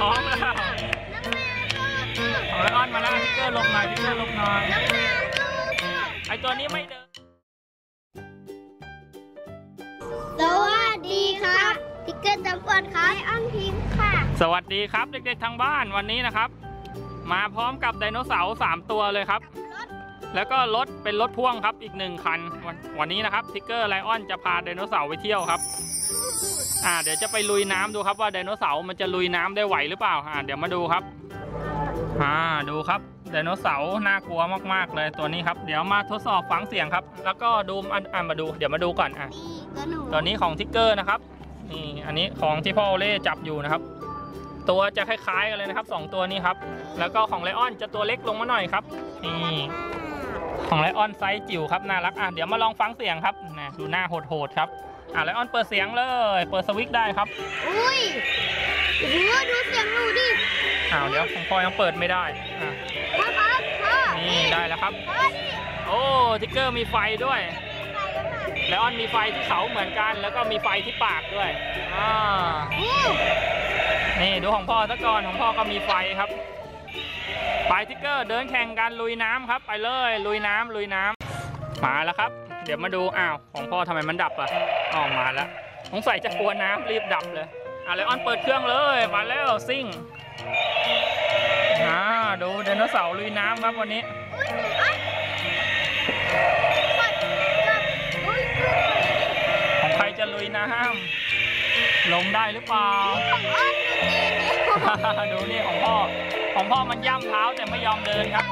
ท้องแล้วน้องแมวสู้ของไลออนมาแล้วทิกเกอร์ลงหน่อยทิกเกอร์ลงหน่อยน้องแมวสู้ไอตัวนี้ไม่เดินสวัสดีครับทิกเกอร์จำปอนครับอ้อมพิมพ์ค่ะ สวัสดีครับเด็กๆทางบ้านวันนี้นะครับ มาพร้อมกับไดโนเสาร์สามตัวเลยครับรถแล้วก็รถเป็นรถพ่วงครับอีกหนึ่งคันวัน วันนี้นะครับทิกเกอร์ไลออนจะพาไดโนเสาร์ไปเที่ยวครับ อ่าเดี๋ยวจะไปลุยน้ำดูครับว่าไดโนเสาร์มันจะลุยน้ำได้ไหวหรือเปล่าอ่าเดี๋ยวมาดูครับ อ่าดูครับไดโนเสาร์น่ากลัวมากๆเลยตัวนี้ครับ เดี๋ยวมาทดสอบฟังเสียงครับ แล้วก็ดูอันอ่ามาดูเดี๋ยวมาดูก่อนอะนี่ตัวหนูตัวนี้ของทิกเกอร์นะครับนี่อันนี้ของที่พ่อโอเล่จับอยู่นะครับ ตัวจะคล้ายๆกันเลยนะครับสองตัวนี้ครับ แล้วก็ของไลออนจะตัวเล็กลงมาหน่อยครับนี่ของไลออนไซส์จิ๋วครับน่ารักอะเดี๋ยวมาลองฟังเสียงครับนะดูหน้าโหดๆครับ อะไลออนเปิดเสียงเลย เปิดสวิตช์ได้ครับอุ้ยโอ้โหดูเสียงหนูดิอ้าวเดี๋ยวของพ่อยังเปิดไม่ได้อะพ่อครับพ่อนี่ได้แล้วครับ พ่อนี่โอ้ทิกเกอร์มีไฟด้วยไปแล้วค่ะไลออนมีไฟที่เขาเหมือนกัน แล้วก็มีไฟที่ปากด้วยอ่าอู้นี่ดูของพ่อซะก่อนของพ่อก็มีไฟครับไปทิกเกอร์เดินแข่งกันลุยน้ำครับ ไปเลยลุยน้ำลุยน้ำมาแล้วครับ เดี๋ยวมาดูอ้าวของพ่อทำไมมันดับอะอ๋อมาแล้วสงสัยจะกลัวน้ำรีบดับเลยอะไลออนเปิดเครื่องเลยมาแล้วซิ่งอ่าดูไดโนเสาร์ลุยน้ำครับวันนี้ของใครจะลุยน้ำลงได้หรือเปล่าของอ้อนดูนี่นี่ดูนี่ของพ่อของพ่อมันย่ำเท้าแต่ไม่ยอมเดินครับ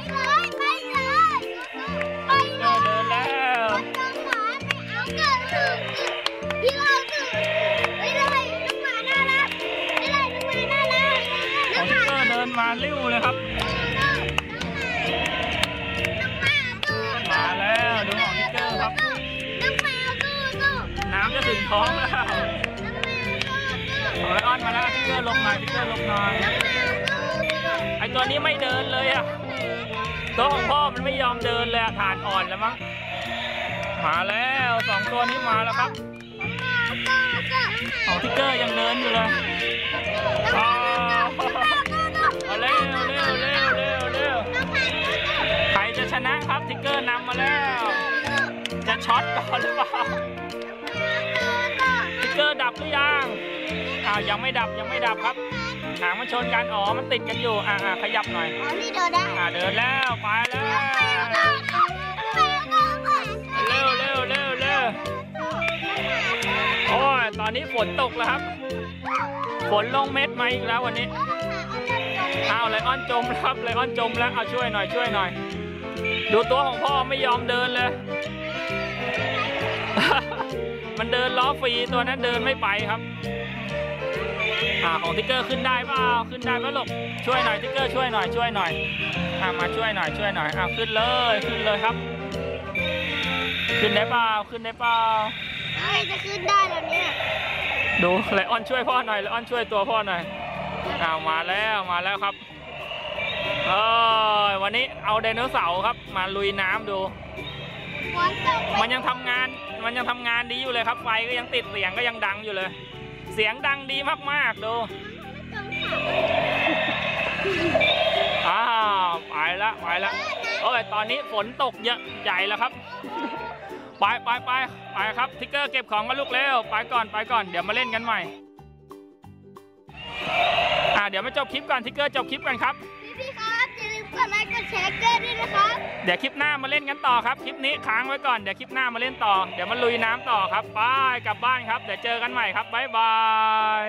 งหทิมากเกอร์เดินมาริ้วเลยครับน้องหมาตู้มาแล้วดูของทิกเกอร์ครับน้องแมวตู้ตู้น้ำจะถึงท้องแล้วน้องแมวตู้ตู้ของไลออนมาแล้วทิกเกอร์ลงหน่อยทิกเกอร์ลงหน่อยน้องแมวตู้ตู้ไอตัวนี้ไม่เดินเลยอะตัวของพ่อมันไม่ยอมเดินเลยอะฐานอ่อนแล้วมั้งมาแล้วสองตัวนี้มาแล้วครับของทิกเกอร์ยังเดินอยู่เลย นะครับทิกเกอร์นำมาแล้ว จะช็อตก่อนหรือเปล่าทิกเกอร์ดับหรือยังอ้าวยังไม่ดับยังไม่ดับครับหางมันชนกันอ๋อมันติดกันอยู่อ่าขยับหน่อยอ๋อนี่เดินได้อ่าเดินแล้วไปแล้วเร็วเร็วเร็วเร็วโอ้ยตอนนี้ฝนตกแล้วครับฝนลงเม็ดมาอีกแล้ววันนี้อ้าวไลออนจมแล้วครับไลออนจมแล้วเอาช่วยหน่อยช่วยหน่อย ดูตัวของพ่อไม่ยอมเดินเลย มันเดินล้อฟรีตัวนั้นเดินไม่ไปครับ อ่าของทิกเกอร์ขึ้นได้เปล่าขึ้นได้ไหมลูกช่วยหน่อยทิกเกอร์ช่วยหน่อยช่วยหน่อยอ่ามาช่วยหน่อยช่วยหน่อยอ่าขึ้นเลยขึ้นเลยครับ ขึ้นได้เปล่าขึ้นได้เปล่าเอ้ยจะขึ้นได้แล้วเนี่ยดูไลออนช่วยพ่อหน่อยไลออนช่วยตัวพ่อหน่อยอ้าวมาแล้วมาแล้วครับเออวันนี้ เอาไดโนเสาร์ครับมาลุยน้ำดูฝนตกมันยังทำงานมันยังทำงานดีอยู่เลยครับไฟก็ยังติดเสียงก็ยังดังอยู่เลย เสียงดังดีมากๆดูอ้าวไปละไปละโอ้ยตอนนี้ฝนตกเยอะใหญ่แล้วครับไปไปไปไปครับทิกเกอร์เก็บของกันลูกเร็วไปก่อนไปก่อนเดี๋ยวมาเล่นกันใหม่อ่าเดี๋ยวมาจบคลิปก่อนทิกเกอร์จบคลิปกันครับพี่ๆครับ แชร์เกอร์ด้วยนะครับ เดี๋ยวคลิปหน้ามาเล่นกันต่อครับคลิปนี้ค้างไว้ก่อนเดี๋ยวคลิปหน้ามาเล่นต่อเดี๋ยวมาลุยน้ำต่อครับไปกลับบ้านครับเดี๋ยวเจอกันใหม่ครับบ๊ายบาย